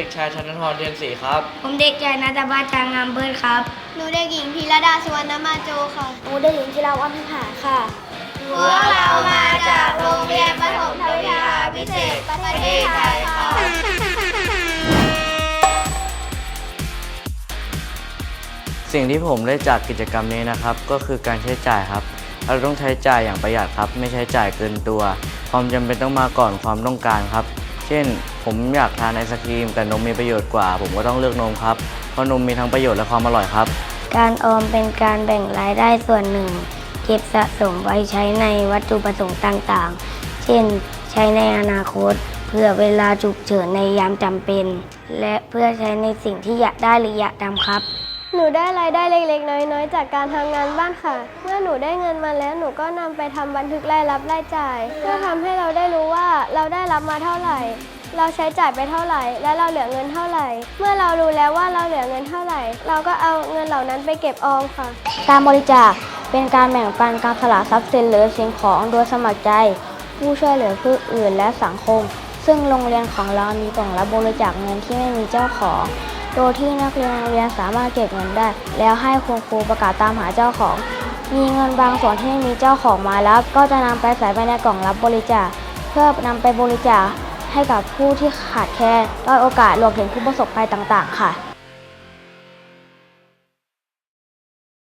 ด็กชายธนทรเทียนศรีครับ ผมเด็กชายนัทบัตรจางงามเบิร์ดครับ หนูเด็กหญิงพีรดาสุวรรณมาโจค่ะ หนูเด็กหญิงจิราวัฒน์หาค่ะ พวกเรามาจากโรงเรียนประถมทวิทยาพิเศษประเทศไทยค่ะสิ่งที่ผมได้จากกิจกรรมนี้นะครับ ก็คือการใช้จ่ายครับ เราต้องใช้จ่ายอย่างประหยัดครับ ไม่ใช้จ่ายเกินตัว ความจำเป็นต้องมาก่อนความต้องการครับ เช่น ผมอยากทานไอศครีมแต่นมมีประโยชน์กว่า ผมก็ต้องเลือกนมครับ เพราะนมมีทั้งประโยชน์และความอร่อยครับ การออมเป็นการแบ่งรายได้ส่วนหนึ่ง เก็บสะสมไว้ใช้ในวัตถุประสงค์ต่างๆ เช่น ใช้ในอนาคต เพื่อเวลาฉุกเฉินในยามจำเป็น และเพื่อใช้ในสิ่งที่อยากได้หรืออยากทำครับหนูได้รายได้เล็กๆ น้อยๆ จากการทำงานบ้านค่ะ เมื่อหนูได้เงินมาแล้วหนูก็นำไปทำบันทึกรายรับรายจ่าย เพื่อทำให้เราได้รู้ว่า เราได้รับมาเท่าไหร่ เราใช้จ่ายไปเท่าไหร่ และเราเหลือเงินเท่าไหร่ เมื่อเรารู้แล้วว่าเราเหลือเงินเท่าไหร่ เราก็เอาเงินเหล่านั้นไปเก็บออมค่ะ การบริจาคเป็นการแบ่งปันการสละทรัพย์สินหรือสิ่งของโดยสมัครใจ ผู้ช่วยเหลือผู้อื่นและสังคม ซึ่งโรงเรียนของเรามีกล่องรับบริจาคเงินที่ไม่มีเจ้าของโดยที่นักเรียนโรงเรียนสามารถเก็บเงินได้ แล้วให้คุณครูประกาศตามหาเจ้าของ มีเงินบางส่วนที่ไม่มีเจ้าของมาแล้ว ก็จะนำไปใส่ไปในกล่องรับบริจาค เพื่อนำไปบริจาคให้กับผู้ที่ขาดแคลนด้อยโอกาสรวมถึงผู้ประสบภัยต่าง ๆ ค่ะ